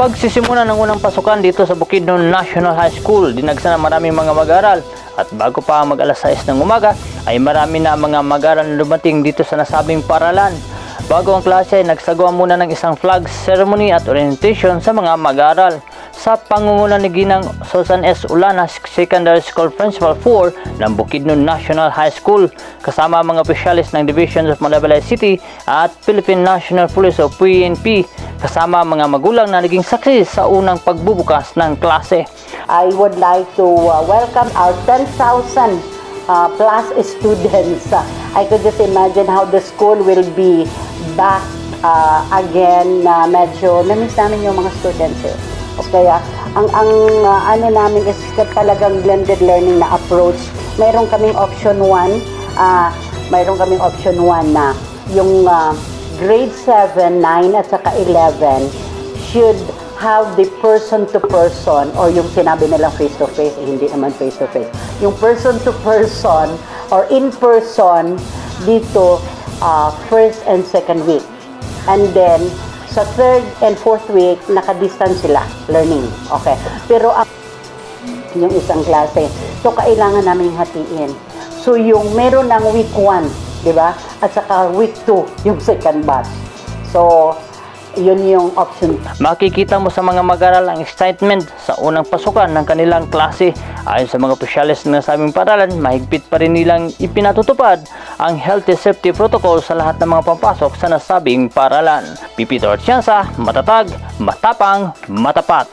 Pagsisimula ng unang pasukan dito sa Bukidnon National High School, dinagsa na maraming mga mag-aaral. At bago pa mag alas 6 ng umaga, ay marami na mga mag-aaral na dumating dito sa nasabing paralan. Bago ang klase, nagsagawa muna ng isang flag ceremony at orientation sa mga mag-aaral. Sa pangunguna ni Ginang Susan S. Ulana, Secondary School Principal 4 ng Bukidnon National High School, kasama ang mga opisyalis ng Division of Malabalay City at Philippine National Police o PNP, kasama mga magulang na naging saksi sa unang pagbubukas ng klase. I would like to uh, welcome our 10,000 uh, plus students. Uh, I could just imagine how the school will be back uh, again na medyo namiss namin yung mga students eh. Kaya ang ang uh, ano namin is talagang blended learning na approach. Mayroon kaming option 1, uh, mayroon kaming option 1 na yung uh, grade 7, 9 at saka 11 should have the person to person or yung sinabi nilang face to face, eh, hindi naman face to face. Yung person to person or in person dito uh, first and second week. And then sa third and fourth week, naka-distance sila learning. Okay. Pero ang yung isang klase. So, kailangan namin hatiin. So, yung meron ng week 1, di ba? At saka week 2, yung second batch. So, yun yung option Makikita mo sa mga mag-aral ang excitement sa unang pasukan ng kanilang klase. Ayon sa mga opisyalis ng nasabing paralan, mahigpit pa rin nilang ipinatutupad ang healthy safety protocol sa lahat ng mga pampasok sa nasabing paralan. Pipito Artianza, matatag, matapang, matapat.